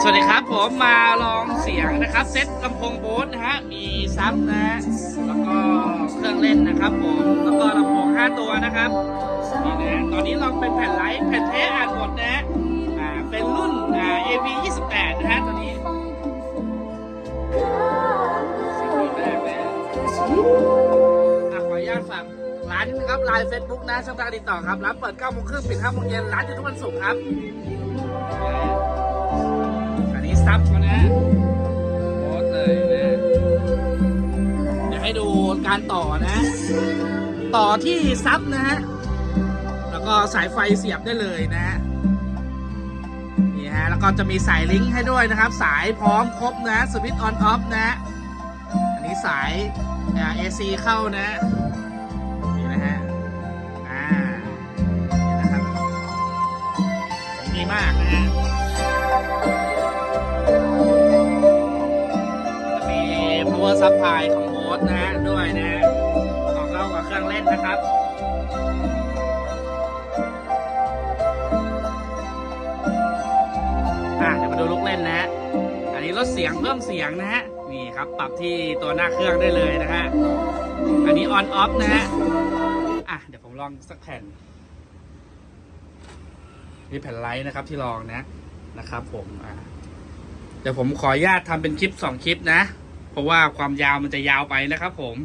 สวัสดีครับผมมาลองเสียงนะครับ เซ็ตลำโพงโบสนะฮะมีซับนะแล้วก็เครื่องเล่นนะครับผมแล้วก็ลำโพง5ตัวนะครับนี่นะตอนนี้ลองเป็นแผ่นไลท์แผ่นเทสอ่านหมดนะฮะอ่าเป็นรุ่นอ่า AV 28นะฮะตัวนี้สียงดีมากเลยอะขออนุญาตฝากร้านนะครับไลน์เฟซบุ๊กนะช่องทางติดต่อครับร้านเปิด9โมงครึ่งปิด5โมงเย็นร้านอยู่ทุกวันศุกร์ครับอั การต่อนะ ต่อที่ซับนะฮะ แล้วก็สายไฟเสียบได้เลยนะฮะนี่ฮะ แล้วก็จะมีสายลิงก์ให้ด้วยนะครับ สายพร้อมครบนะสวิตช์ออนออฟนะ อันนี้สายเอซีเข้านะนี่นะฮะ อ่า นี่นะครับดีมากนะฮะจะมี power supply ของโบสนะ ด้วยนะฮะต่อเข้ากับเครื่องเล่นนะครับอะเดี๋ยวมาดูลูกเล่นนะฮะอันนี้ลดเสียงเพิ่มเสียงนะฮะนี่ครับปรับที่ตัวหน้าเครื่องได้เลยนะฮะอันนี้ on off นะฮะอะเดี๋ยวผมลองสักแผ่นนี่แผ่นไลท์นะครับที่ลองนะนะครับ ผมอะเดี๋ยวผมขออนุญาตทำเป็นคลิปสองคลิปนะ เพราะว่าความยาวมันจะยาวไปนะครับผม